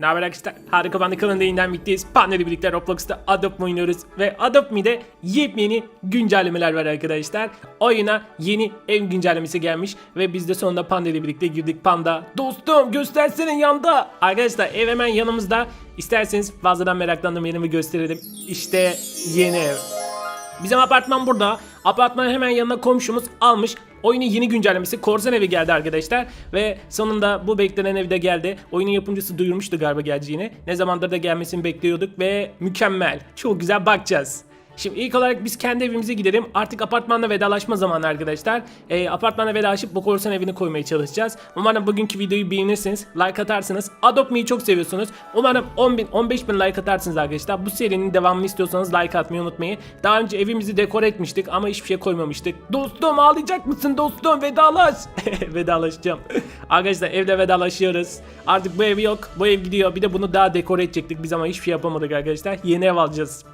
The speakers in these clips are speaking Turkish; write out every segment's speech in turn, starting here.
Ne haber arkadaşlar? Harika Bandi kanalında yeniden birlikteyiz. Panda ile birlikte Roblox'ta Adopt Me oynuyoruz. Ve Adopt Me'de yepyeni güncellemeler var arkadaşlar. Oyuna yeni ev güncellemesi gelmiş. Ve biz de sonunda Panda ile birlikte girdik. Panda dostum göstersene yanda. Arkadaşlar ev hemen yanımızda. İsterseniz fazladan meraklandım yerimi gösterelim. İşte yeni ev. Bizim apartman burada. Apartmanın hemen yanına komşumuz almış. Oyunun yeni güncellemesi korsan evi geldi arkadaşlar. Ve sonunda bu beklenen ev de geldi. Oyunun yapımcısı duyurmuştu galiba geleceğini. Ne zamandır da gelmesini bekliyorduk ve mükemmel. Çok güzel bakacağız. Şimdi ilk olarak biz kendi evimize gidelim. Artık apartmanla vedalaşma zamanı arkadaşlar. Ee, apartmanla vedalaşıp bu korsan evini koymaya çalışacağız. Umarım bugünkü videoyu beğenirsiniz. Like atarsınız. Adopt Me'yi çok seviyorsunuz. Umarım 10 bin, 15 bin like atarsınız arkadaşlar. Bu serinin devamını istiyorsanız like atmayı unutmayın. Daha önce evimizi dekore etmiştik ama hiçbir şey koymamıştık. Dostum ağlayacak mısın dostum? Vedalaş. Vedalaşacağım. arkadaşlar evde vedalaşıyoruz. Artık bu ev yok. Bu ev gidiyor. Bir de bunu daha dekore edecektik biz ama hiçbir şey yapamadık arkadaşlar. Yeni ev alacağız.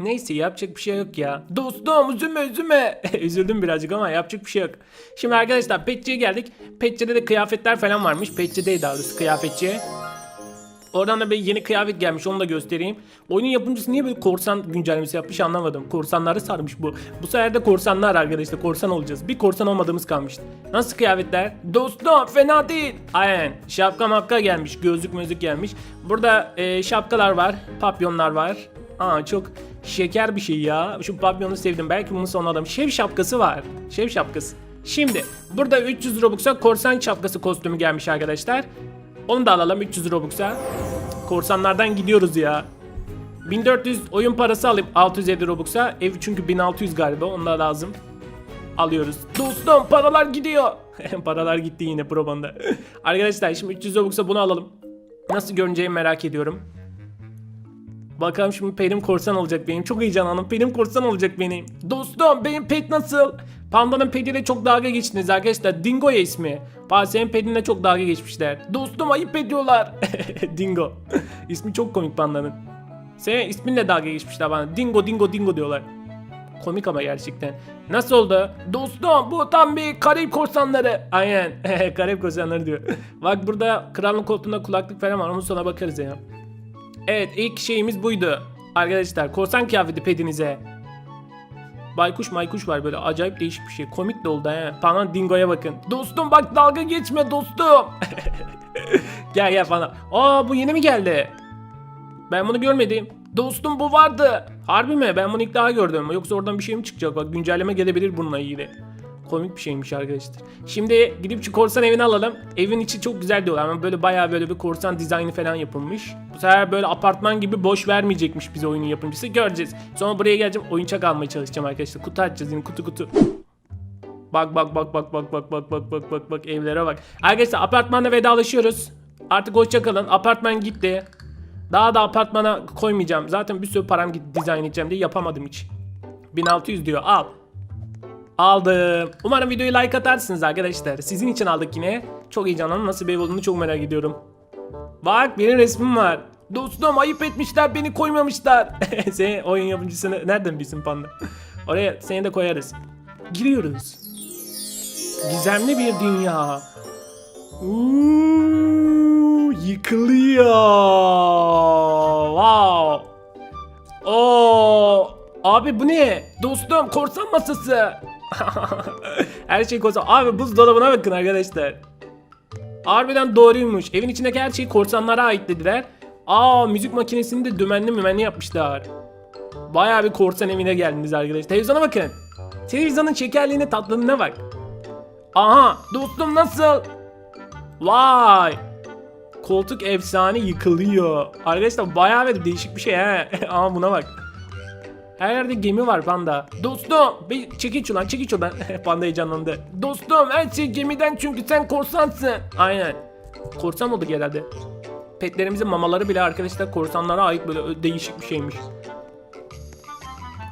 Neyse yapacak bir şey yok ya. Dostum üzülme üzülme. Üzüldüm birazcık ama yapacak bir şey yok. Şimdi arkadaşlar Petçi'ye geldik. Petçi'de de kıyafetler falan varmış. Petçi'deydi daha doğrusu kıyafetçi. Oradan da bir yeni kıyafet gelmiş onu da göstereyim. Oyunun yapımcısı niye böyle korsan güncellemesi yapmış anlamadım. Korsanları sarmış bu. Bu sefer de korsanlar arkadaşlar korsan olacağız. Bir korsan olmadığımız kalmıştı. Nasıl kıyafetler? Dostum fena değil. Aynen şapka mapka gelmiş gözlük mözlük gelmiş. Burada e, şapkalar var papyonlar var. Aa çok şeker bir şey ya. Şu papyonu sevdim. Belki bunun son adam. Şev şapkası var. Şev şapkası. Şimdi burada 300 Robux'a korsan şapkası kostümü gelmiş arkadaşlar. Onu da alalım 300 Robux'a. Korsanlardan gidiyoruz ya. 1400 oyun parası alıp 650 Robux'a. Ev çünkü 1600 galiba. Onu da lazım. Alıyoruz. Dostum paralar gidiyor. paralar gitti yine probanda. Arkadaşlar şimdi 300 Robux'a bunu alalım. Nasıl görüneceğini merak ediyorum. Bakalım şimdi Perim korsan olacak benim. Çok heyecanlandım. Perim korsan olacak benim. Dostum benim pet nasıl? Panda'nın petiyle çok dalga geçtiniz arkadaşlar. Dingo'ya ismi. Pase'nin petiyle çok dalga geçmişler. Dostum ayıp ediyorlar. Dingo. ismi çok komik Panda'nın. Senin isminle dalga geçmişler bana. Dingo Dingo Dingo diyorlar. Komik ama gerçekten. Nasıl oldu? Dostum bu tam bir Karayip korsanları. Aynen. Karayip korsanları diyor. Bak burada kralın koltuğunda kulaklık falan var. Onun sonra bakarız ya. Evet ilk şeyimiz buydu. Arkadaşlar korsan kıyafeti pedinize. Baykuş maykuş var böyle acayip değişik bir şey. Komik de oldu he. Falan dingoya bakın. Dostum bak dalga geçme dostum. gel gel falan. Aa bu yeni mi geldi? Ben bunu görmedim. Dostum bu vardı. Harbi mi? Ben bunu ilk daha gördüm. Yoksa oradan bir şey mi çıkacak? Bak güncelleme gelebilir bununla ilgili. Komik bir şeymiş arkadaşlar. Şimdi gidip şu korsan evini alalım. Evin içi çok güzel diyorlar ama böyle bayağı böyle bir korsan dizaynı falan yapılmış. Bu sefer böyle apartman gibi boş vermeyecekmiş bize oyunun yapımcısı. Göreceğiz. Sonra buraya geleceğim oyuncak almaya çalışacağım arkadaşlar. Kutu açacağız yine kutu kutu. Bak bak bak bak bak bak bak bak bak bak bak evlere bak. Arkadaşlar apartmanla vedalaşıyoruz. Artık hoşça kalın. Apartman gitti. Daha da apartmana koymayacağım. Zaten bir sürü param gitti dizayn edeceğim diye yapamadım hiç. 1600 diyor al. Aldım. Umarım videoyu like atarsınız arkadaşlar. Sizin için aldık yine. Çok heyecanlandım. Nasıl bir ev olduğunu çok merak ediyorum. Bak benim resmim var. Dostum ayıp etmişler beni koymamışlar. Sen oyun yapımcısını nereden bilsin panda? Oraya seni de koyarız. Giriyoruz. Gizemli bir dünya. Uuu, yıkılıyor. Wow. Oo, abi bu ne? Dostum korsan masası. her şey korsan. Abi buzdolabına bakın arkadaşlar. Harbiden doğruymuş. Evin içindeki her şey korsanlara ait dediler. Aa müzik makinesini de dümenli mümenli yapmışlar. Bayağı bir korsan evine geldiniz arkadaşlar. Televizyona bakın. Televizyonun şekerliğine tatlılığına bak. Aha dostum nasıl? Vay. Koltuk efsane yıkılıyor. Arkadaşlar bayağı bir değişik bir şey he. Ama buna bak. Her yerde gemi var panda. Dostum bir çekil şuradan çekil şuradan. panda heyecanlandı. Dostum her şey gemiden çünkü sen korsansın. Aynen. Korsan olduk herhalde. Petlerimizin mamaları bile arkadaşlar korsanlara ait böyle değişik bir şeymiş.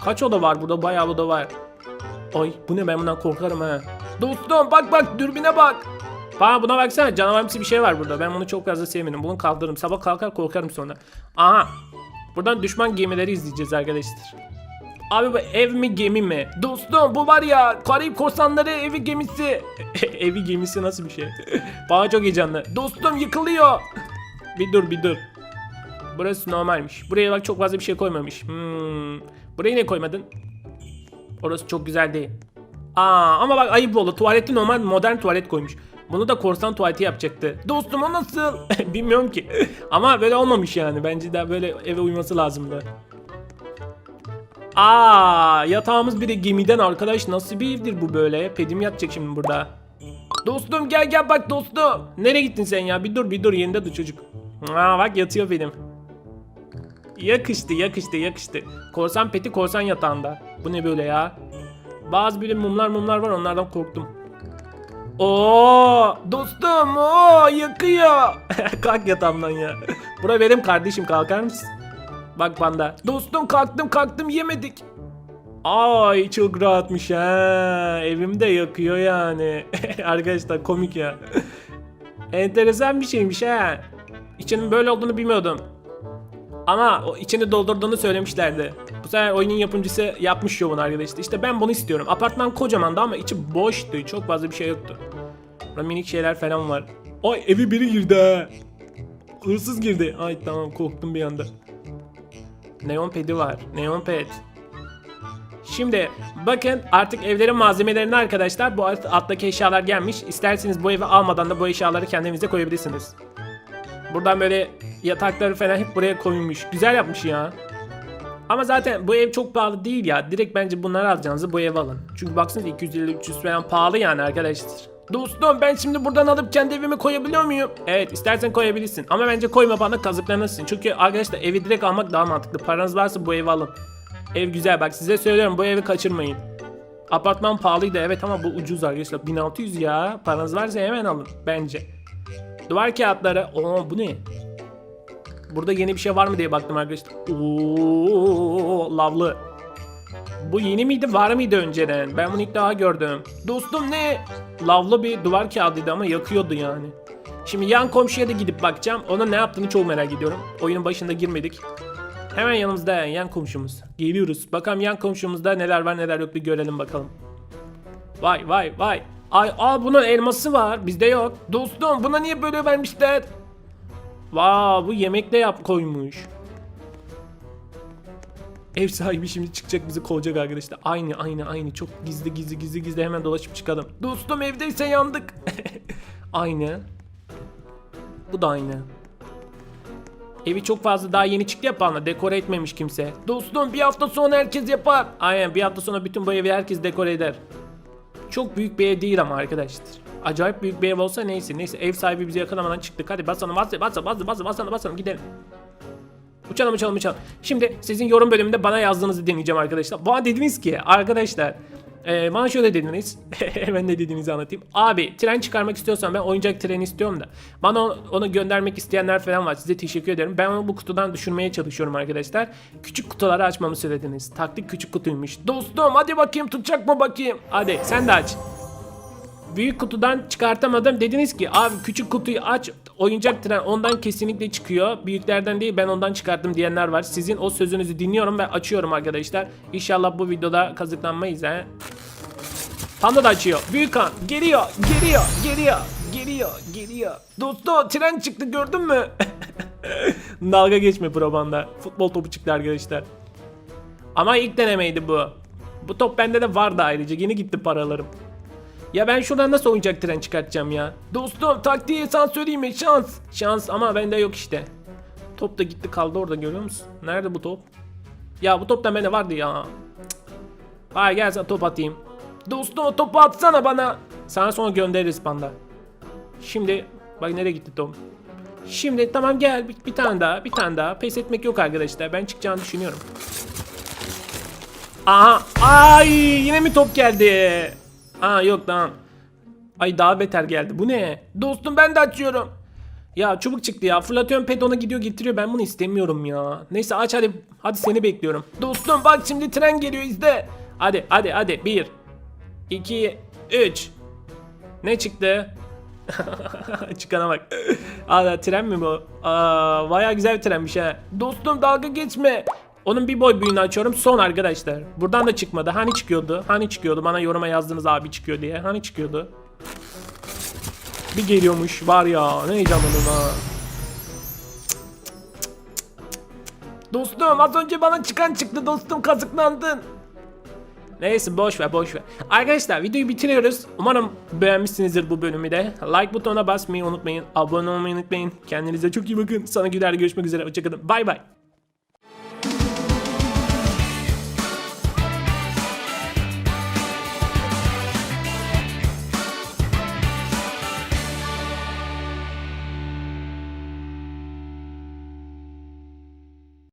Kaç oda var burada? Bayağı oda var. Ay bu ne ben bundan korkarım ha. Dostum bak bak dürbüne bak. Bana buna baksana canavarımsı bir şey var burada. Ben bunu çok fazla sevmedim. Bunu kaldırırım. Sabah kalkar korkarım sonra. Aha. Buradan düşman gemileri izleyeceğiz arkadaşlar. Abi bu ev mi gemi mi? Dostum bu var ya Karayip korsanları evi gemisi. evi gemisi nasıl bir şey? Bana çok heyecanlı. Dostum yıkılıyor. Bir dur bir dur. Burası normalmiş. Buraya bak çok fazla bir şey koymamış. Hmm. Buraya ne koymadın? Orası çok güzel değil. Aa ama bak ayıp oldu. Tuvaleti normal modern tuvalet koymuş. Bunu da korsan tuvaleti yapacaktı. Dostum o nasıl? Bilmiyorum ki. ama böyle olmamış yani. Bence daha böyle eve uyması lazımdı. Aa yatağımız bir de gemiden arkadaş. Nasıl bir evdir bu böyle? Pedim yatacak şimdi burada. Dostum gel gel bak dostum. Nereye gittin sen ya? Bir dur bir dur yerinde dur çocuk. Aa bak yatıyor benim. Yakıştı yakıştı yakıştı. Korsan peti korsan yatağında. Bu ne böyle ya? Bazı böyle mumlar mumlar var onlardan korktum. Oo dostum o yakıyor. Kalk yatağımdan ya. Bura benim kardeşim kalkar mısın? Bak panda. Dostum kalktım kalktım yemedik. Ay çok rahatmış ha. Evim de yakıyor yani. Arkadaşlar komik ya. Enteresan bir şeymiş ha. İçinin böyle olduğunu bilmiyordum. Ama o içini doldurduğunu söylemişlerdi. Bu sefer oyunun yapımcısı yapmış şovunu arkadaşlar. İşte ben bunu istiyorum. Apartman kocamandı ama içi boştu. Çok fazla bir şey yoktu. Burada minik şeyler falan var. Ay evi biri girdi ha. Hırsız girdi. Ay tamam korktum bir anda. Neon pedi var. Neon ped. Şimdi bakın artık evlerin malzemelerini arkadaşlar bu alt- alttaki eşyalar gelmiş. İsterseniz bu evi almadan da bu eşyaları kendinize koyabilirsiniz. Buradan böyle yatakları falan hep buraya koymuş. Güzel yapmış ya. Ama zaten bu ev çok pahalı değil ya. Direkt bence bunları alacağınızı bu eve alın. Çünkü baksanıza 250-300 falan pahalı yani arkadaşlar. Dostum ben şimdi buradan alıp kendi evime koyabiliyor muyum? Evet istersen koyabilirsin. Ama bence koyma bana kazıklanırsın. Çünkü arkadaşlar evi direkt almak daha mantıklı. Paranız varsa bu evi alın. Ev güzel bak size söylüyorum bu evi kaçırmayın. Apartman pahalıydı evet ama bu ucuz arkadaşlar. 1600 ya. Paranız varsa hemen alın bence. Duvar kağıtları. Oo bu ne? Burada yeni bir şey var mı diye baktım arkadaşlar. Oo lavlı. Bu yeni miydi var mıydı önceden? Ben bunu ilk daha gördüm. Dostum ne? Lavlı bir duvar kağıdıydı ama yakıyordu yani. Şimdi yan komşuya da gidip bakacağım. Ona ne yaptığını çok merak ediyorum. Oyunun başında girmedik. Hemen yanımızda yan komşumuz. Geliyoruz. Bakalım yan komşumuzda neler var neler yok bir görelim bakalım. Vay vay vay. Ay aa bunun elması var. Bizde yok. Dostum buna niye böyle vermişler? Vaa bu yemekle yap koymuş. Ev sahibi şimdi çıkacak bizi kovacak arkadaşlar. Aynı aynı aynı çok gizli gizli gizli gizli hemen dolaşıp çıkalım. Dostum evdeyse yandık. aynı. Bu da aynı. Evi çok fazla daha yeni çıktı ya bana dekore etmemiş kimse. Dostum bir hafta sonra herkes yapar. Aynen bir hafta sonra bütün bu evi herkes dekore eder. Çok büyük bir ev değil ama arkadaşlar. Acayip büyük bir ev olsa neyse. Neyse ev sahibi bizi yakalamadan çıktık. Hadi basalım basalım basalım basalım basalım, basalım gidelim. Uçalım uçalım uçalım. Şimdi sizin yorum bölümünde bana yazdığınızı deneyeceğim arkadaşlar. Bana dediniz ki arkadaşlar e, bana şöyle dediniz. Hemen ne dediğinizi anlatayım. Abi tren çıkarmak istiyorsan ben oyuncak treni istiyorum da. Bana onu, onu göndermek isteyenler falan var. Size teşekkür ederim. Ben onu bu kutudan düşürmeye çalışıyorum arkadaşlar. Küçük kutuları açmamı söylediniz. Taktik küçük kutuymuş. Dostum hadi bakayım tutacak mı bakayım. Hadi sen de aç büyük kutudan çıkartamadım. Dediniz ki abi küçük kutuyu aç oyuncak tren ondan kesinlikle çıkıyor. Büyüklerden değil ben ondan çıkarttım diyenler var. Sizin o sözünüzü dinliyorum ve açıyorum arkadaşlar. İnşallah bu videoda kazıklanmayız he. Panda da açıyor. Büyük han geliyor geliyor geliyor geliyor geliyor. Dostum tren çıktı gördün mü? Dalga geçme probanda. Futbol topu çıktı arkadaşlar. Ama ilk denemeydi bu. Bu top bende de vardı ayrıca. Yeni gitti paralarım. Ya ben şuradan nasıl oyuncak tren çıkartacağım ya? Dostum taktiği sana söyleyeyim mi? Şans. Şans ama bende yok işte. Top da gitti kaldı orada görüyor musun? Nerede bu top? Ya bu top da bende vardı ya. Cık. Hayır gel sana top atayım. Dostum topu atsana bana. Sana sonra göndeririz panda. Şimdi bak nereye gitti top? Şimdi tamam gel bir, bir tane daha bir tane daha. Pes etmek yok arkadaşlar. Ben çıkacağını düşünüyorum. Aha ay yine mi top geldi? Aa yok tamam. Ay daha beter geldi. Bu ne? Dostum ben de açıyorum. Ya çubuk çıktı ya. Fırlatıyorum pet ona gidiyor getiriyor. Ben bunu istemiyorum ya. Neyse aç hadi. Hadi seni bekliyorum. Dostum bak şimdi tren geliyor izle. Hadi hadi hadi. Bir. iki, Üç. Ne çıktı? Çıkana bak. Aa tren mi bu? Aa baya güzel bir trenmiş ha. Dostum dalga geçme. Onun bir boy büyüğünü açıyorum. Son arkadaşlar. Buradan da çıkmadı. Hani çıkıyordu? Hani çıkıyordu? Bana yoruma yazdınız abi çıkıyor diye. Hani çıkıyordu? Bir geliyormuş. Var ya ne heyecanlandım ha. Dostum az önce bana çıkan çıktı dostum kazıklandın. Neyse boş ver boş ver. Arkadaşlar videoyu bitiriyoruz. Umarım beğenmişsinizdir bu bölümü de. Like butonuna basmayı unutmayın. Abone olmayı unutmayın. Kendinize çok iyi bakın. Sonraki videoda görüşmek üzere. Hoşçakalın. Bay bay.